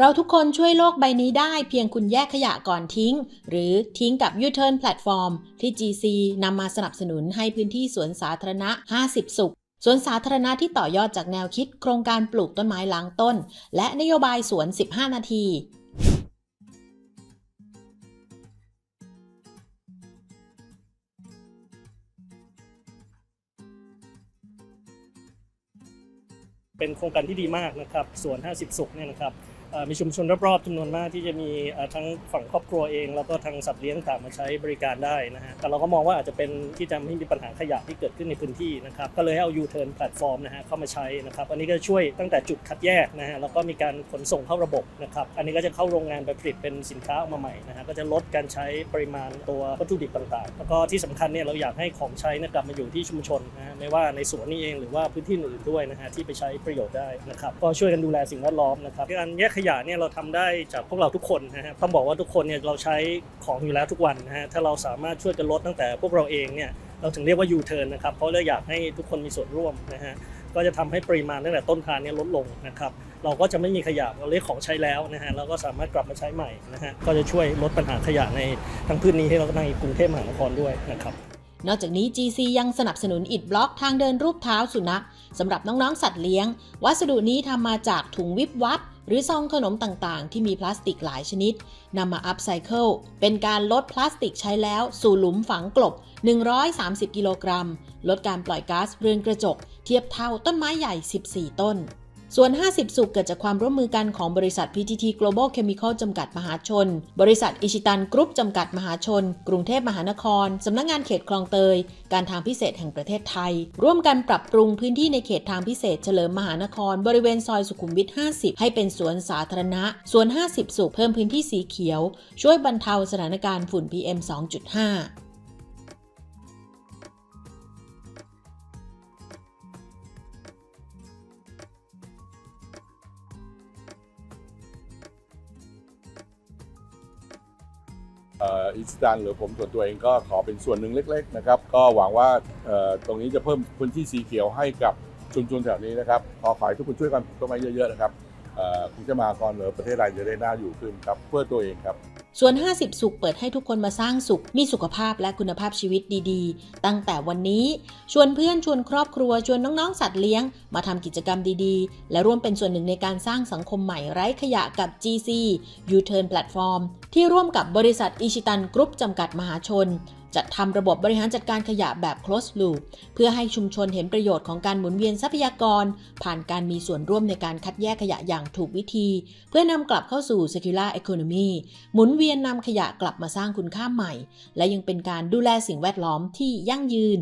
เราทุกคนช่วยโลกใบนี้ได้เพียงคุณแยกขยะก่อนทิ้ง หรือทิ้งกับ U-Turn Platform ที่ GC นำมาสนับสนุนให้พื้นที่สวนสาธารณะ 50 สุขสวนสาธารณะที่ต่อยอดจากแนวคิดโครงการปลูกต้นไม้ล้างต้น และนโยบายสวน 15 นาทีเป็นโครงการที่ดีมากนะครับสวน 50 สุขเนี่ยนะครับ มีชุมชนรอบๆจำนวนมากที่จะมีทั้งฝั่งครอบครัวเอง แล้วก็ทางสัตว์เลี้ยงต่างมาใช้บริการได้นะฮะแต่เราก็มองว่าอาจจะเป็นที่จะไม่มีปัญหาขยะที่เกิดขึ้นในพื้นที่นะครับก็เลยให้เอา U-turn แพลตฟอร์มนะฮะเข้ามาใช้นะครับอันนี้ก็ช่วยตั้งแต่จุดคัดแยกนะฮะแล้วก็มีการขนส่งเข้าระบบนะครับอันนี้ก็จะเข้าโรงงานไปผลิตเป็นสินค้าออกมาใหม่นะฮะก็จะลดการใช้ปริมาณตัววัตถุดิบต่างๆ แล้วก็ที่สำคัญเนี่ยเราอยากให้ของใช้นี่ยกลับมาอยู่ที่ชุมชนนะฮะไม่ว่าในสวนนี่เองหรือว่าพื้นที่อื่นด้วยนะฮะที่ไปใช้ประโยชน์ได้นะครับก็ช่วยกันดูแลสิ่งแวดล้อมนะครับการแยกขยะเนี่ยเราทำได้จากพวกเราทุกคนนะฮะต้องบอกว่าทุกคนเนี่ยเราใช้ของอยู่แล้วทุกวันนะฮะถ้าเราสามารถช่วยกันลดตั้งแต่พวกเราเองเนี่ยเราถึงเรียกว่า U-turn นนะครับเพราะเราอยากให้ทุกคนมีส่วนร่วมนะฮะก็จะทำให้ปริมาณตั้งแต่ต้นทางเนี่ยลดลงนะครับเราก็จะไม่มีขยะเราเรียกของใช้แล้วนะฮะเราก็สามารถกลับมาใช้ใหม่นะฮะก็จะช่วยลดปัญหาขยะในทั้งพื้นนี้ให้เราก็ในกรุงเทพมหานครด้วยนะครับนอกจากนี้ GC ยังสนับสนุนอิดบล็อกทางเดินรูปเท้าสุนัขสำหรับน้องๆสัตว์เลี้ยง วัสดุนี้ทำมาจากถุงวิบวับ หรือซองขนมต่างๆ ที่มีพลาสติกหลายชนิดนำมาอัพไซเคิลเป็นการลดพลาสติกใช้แล้วสู่หลุมฝังกลบ 130 กิโลกรัม ลดการปล่อยก๊าซเรือนกระจก เทียบเท่าต้นไม้ใหญ่ 14 ต้น ส่วน 50 สุขเกิดจากความร่วมมือกันของบริษัท PTT Global Chemical จำกัดมหาชน บริษัทอิชิตันกรุ๊ปจำกัดมหาชน กรุงเทพมหานคร สำนักงานเขตคลองเตย การทางพิเศษแห่งประเทศไทย ร่วมกันปรับปรุงพื้นที่ในเขตทางพิเศษเฉลิมมหานคร บริเวณซอยสุขุมวิท 50 ให้เป็นสวนสาธารณะ สวน 50 สุขเพิ่มพื้นที่สีเขียว ช่วยบรรเทาสถานการณ์ฝุ่น PM 2.5 อิสตันหรือผมส่วนตัวเองก็ขอเป็นส่วนหนึ่งเล็ก ๆ นะครับ ก็หวังว่าตรงนี้จะเพิ่มพื้นที่สีเขียวให้กับชุมชนแถวนี้นะครับ ขอขอให้ทุกคนช่วยกันปลูกต้นไม้เยอะ ๆ นะครับเอ่อกรุงจะมหานครหรือประเทศไทยจะได้น่าอยู่ขึ้นครับเพื่อตัวเองครับ ส่วน 50 สุขเปิดให้ทุกคนมาสร้างสุข มีสุขภาพและคุณภาพชีวิตดีๆ ตั้งแต่วันนี้ ชวนเพื่อนชวนครอบครัว ชวนน้องๆ สัตว์เลี้ยง มาทำกิจกรรมดีๆ และร่วมเป็นส่วนหนึ่งในการสร้างสังคมใหม่ไร้ขยะกับ GC U-Turn Platform ที่ร่วมกับบริษัทอิชิตันกรุ๊ปจำกัดมหาชน จัดทำระบบบริหารจัดการขยะแบบ closed loop เพื่อให้ชุมชนเห็นประโยชน์ของการหมุนเวียนทรัพยากร ผ่านการมีส่วนร่วมในการคัดแยกขยะอย่างถูกวิธี เพื่อนำกลับเข้าสู่ circular economy หมุนเวียนนำขยะกลับมาสร้างคุณค่าใหม่ และยังเป็นการดูแลสิ่งแวดล้อมที่ยั่งยืน